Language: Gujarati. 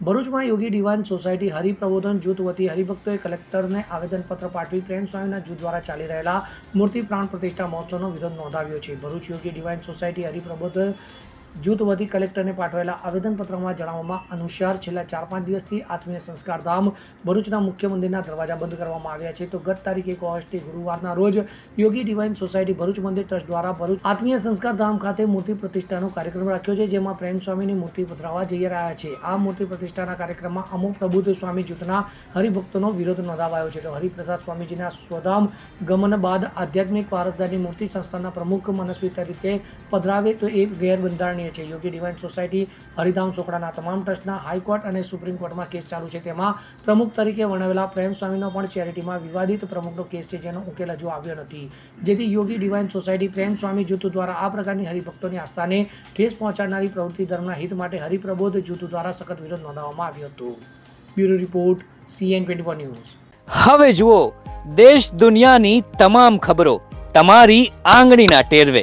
ભરૂચમાં યોગી ડિવાઇન સોસાયટી હરિપ્રબોધન જૂથ વતી હરિભક્તોએ કલેક્ટરને આવેદનપત્ર પાઠવી પ્રેમ સ્વામીના જૂથ દ્વારા ચાલી રહેલા મૂર્તિ પ્રાણ પ્રતિષ્ઠા મહોત્સવનો વિરોધ નોંધાવ્યો છે. ભરૂચ યોગી દિવાન સોસાયટી હરિપ્રબોધન જૂથ વધી કલેક્ટરને પાઠવેલા આવેદનપત્રમાં જણાવવામાં અનુસાર છેલ્લા ચાર પાંચ દિવસથી આત્મીય સંસ્કાર ધામ ભરૂચના મુખ્ય મંદિરના દરવાજા બંધ કરવામાં આવ્યા છે. તો ગત તારીખ એક ઓગસ્ટે ગુરુવારના રોજ યોગી ડિવાઇન સોસાયટી ભરૂચ મંદિર ટ્રસ્ટ દ્વારા ભરૂચ આત્મીય સંસ્કાર ધામ ખાતે મૂર્તિ પ્રતિષ્ઠાનો કાર્યક્રમ રાખ્યો છે, જેમાં પ્રેમ સ્વામીની મૂર્તિ પધરાવવા જઈ રહ્યા છે. આ મૂર્તિ પ્રતિષ્ઠાના કાર્યક્રમમાં અમુક પ્રબુદ્ધ સ્વામી જૂથના હરિભક્તોનો વિરોધ નોંધાવાયો છે. તો હરિપ્રસાદ સ્વામીજીના સ્વધામ ગમન બાદ આધ્યાત્મિક વારસદારની મૂર્તિ સંસ્થાના પ્રમુખ મનસ્વી તરીકે પધરાવે તો એ ગેરબંધારણીય છીએ યોગી ડિવાઇન સોસાયટી, હરિધામ ચોકડાના તમામ ટ્રસ્ટના હાઈકોર્ટ અને સુપ્રીમ કોર્ટમાં કેસ ચાલુ છે. તેમાં પ્રમુખ તરીકે વર્ણવેલા પ્રેમ સ્વામીનો પણ ચેરિટીમાં વિવાદિત પ્રમુખનો કેસ છે, જેનો ઉકેલ હજુ આવ્યો નથી. જેથી યોગી ડિવાઇન સોસાયટી પ્રેમ સ્વામી જૂથ દ્વારા આ પ્રકારની હરિભક્તોની આસ્થાને ઠેસ પહોંચાડનારી પ્રવૃત્તિ ધર્મના હિત માટે હરિપ્રબોધ જૂથ દ્વારા સખત વિરોધ નોંધાવવામાં આવ્યો હતો. Bureau report, CN twenty news. હવે જુઓ, દેશ દુનિયાની તમામ ખબરો તમારી આંગળીના ટેરવે.